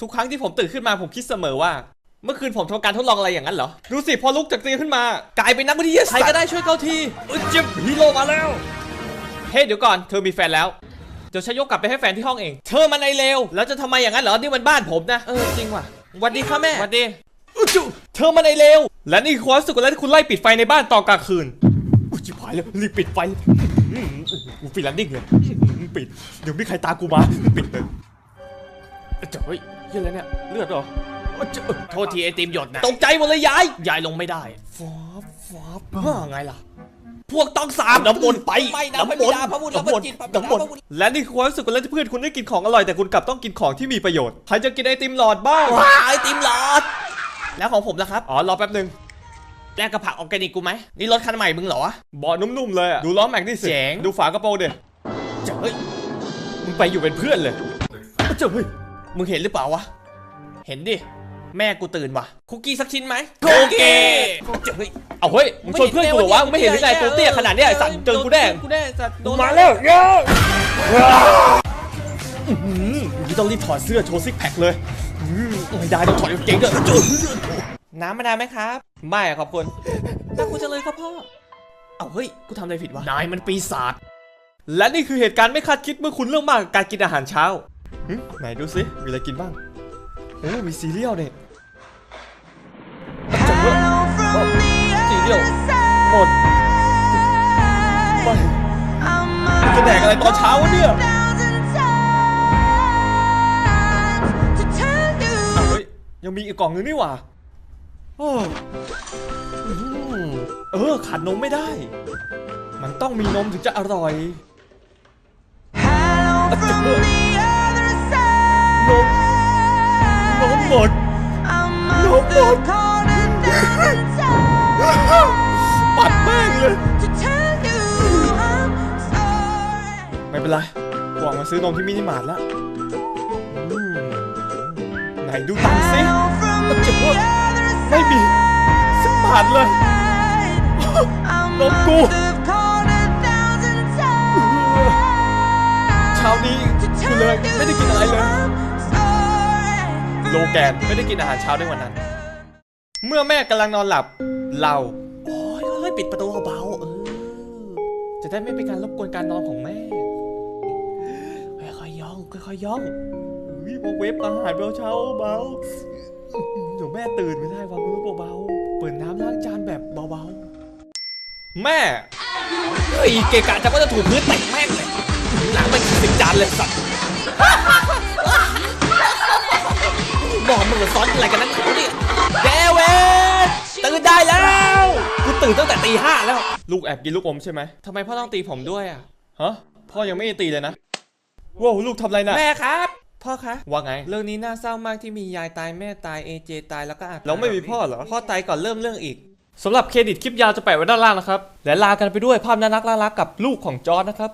ทุกครั้งที่ผมตื่นขึ้นมาผมคิดเสมอว่า เมื่อคืนผมทำการทดลองอะไรอย่างนั้นเหรอ ดูสิพอลุกจากเตียงขึ้นมา กลายเป็นนักวิทยาศาสตร์ใครก็ได้ช่วยเขาทีเอ้ยเจ็บฮีโร่มาแล้ว เฮ้ยเดี๋ยวก่อนเธอมีแฟนแล้วเดี๋ยวฉันยกกลับไปให้แฟนที่ห้องเอง เธอมันไอเลวแล้วจะทำไมอย่างนั้นเหรอนี่มันบ้านผมนะเออจริงว่ะหวันดีค่ะแม่หวันดีอุ๊ยจุเธอมันไอเลวและนี่คือความรู้สึกแล้วที่คุณไล่ปิดไฟในบ้านตอนกลางคืนอุ้ยจิบหายแล้วรีบปิดไฟอืมกูฟิลันดิ้งเลยอืมปิดเดี๋ยวมีใครตามกูมาปิดเลยเจ้าเฮ้ยเหี้ ยอะไรเนี่ยเลือดเหรอเอ้ยเจ้าโทษทีไอติมหยดนะตกใจหมดเลยยายยายลงไม่ได้ฟาบฟาบว่าไงล่ะ พวกต้องสามน้ำมนต์ไปไม่นะน้ำมนต์พระบิดาพระบุตรและพระจิตพระบิดาน้ำมนต์พระบุตรและนี่คือความรู้สึกแล้วที่เพื่อนคุณได้กินของอร่อยแต่คุณกลับต้องกินของที่มีประโยชน์ใครจะกินไอติมหลอดบ้างว้าไอติมหลอด แล้วของผมล่ะครับอ๋อรอแป๊บหนึงแลกกับผักออร์แกนิกกูไหมนี่รถคันใหม่มึงเหรอวะเบาะนุ่มๆเลยอะดูล้อแม็กนี่สิเจ๋งดูฝากระโปรงเด็เจ้าเฮ้ยมึงไปอยู่เป็นเพื่อนเลยเจ้าเฮ้ย มึงเห็นหรือเปล่าวะ เห็นดิ แม่กูตื่นว่ะ คุกกี้สักชิ้นไหมคุกกี้เจ้าเฮ้ยเอาเฮ้ย มึงชวนเพื่อนกูเหรอวะ มึงไม่เห็นหรือไงตัวเตี้ยขนาดเนี้ยไอ้สัตว์เจอกูแน่กูแน่สัตว์โดนมาแล้วเย้อื้อหือนี่ต้องรีบถอดเสื้อโชว์ซิกแพคเลยอื้อไม่ได้ต้องถอดกางเกงด้วยน้ำมะนาวไหมครับ ไม่อะขอบคุณน่าคุณจะเลยครับพ่อ เอาเฮ้ย กูทำอะไรผิดวะ นายมันปีศาจ และนี่คือเหตุการณ์ไม่คาดคิดเมื่อคุณเรื่องมากกับการกินอาหารเช้าหึ ไหนดูสิมีอะไรกินบ้างโอ้มีซีเรียลเนี่ยจังเว้ยโอ้ซีเรียลหมดไม่จะแดกอะไรตอนเช้าวะเนี่ยอ้าวเฮ้ยยังมีอีกกล่องนึงนี่หว่าโอ้อืมเออขาดนมไม่ได้ มันต้องมีนมถึงจะอร่อย ปัดแม่งเลย ไม่เป็นไรกวางมาซื้อนมที่มินิมาร์ทแล้วอืมไหนดูตังค์สิอะจะเลิกไม่มีสักบาทเลย นมกู เช้านี้กูเลยไม่ได้กินอะไรเลย โลแกนไม่ได้กินอาหารเช้าในวันนั้น เมื่อแม่กำลังนอนหลับ เราโอ้ยเฮ้ยปิดประตูเบาๆเออ จะได้ไม่เป็นการรบกวนการนอนของแม่ ค่อยๆย่องค่อยๆย่องอุ้ยพอเวฟอาหารเช้าๆเบาเดี๋ยวแม่ตื่นไม่ได้วางมือเบาๆเปิดน้ำล้างจานแบบเบาๆ แม่ เฮ้ยเกะกะจะก็จะถูพื้นเตะแม่งเลยหลังมันสิบจานเลยสัตว์บอกมึงว่าซ้อนอะไรกันนั่นเขาเนี่ย ตื่นตั้งแต่ตีห้าแล้ว ลูกแอบกินลูกอมใช่ไหมทำไมพ่อต้องตีผมด้วยอะฮะพ่อยังไม่ตีเลยนะว้าวลูกทำอะไรนะแม่ครับ พ่อคะว่าไง เรื่องนี้น่าเศร้ามากที่มียายตายแม่ตายเอเจตายแล้วก็อาเราไม่มีพ่อเหรอพ่อตายก่อนเริ่มเรื่องอีกสำหรับเครดิตคลิปยาวจะแปะไว้ด้านล่างนะครับและลากันไปด้วยภาพน่ารักน่ารักกับลูกของจอร์ดนะครับ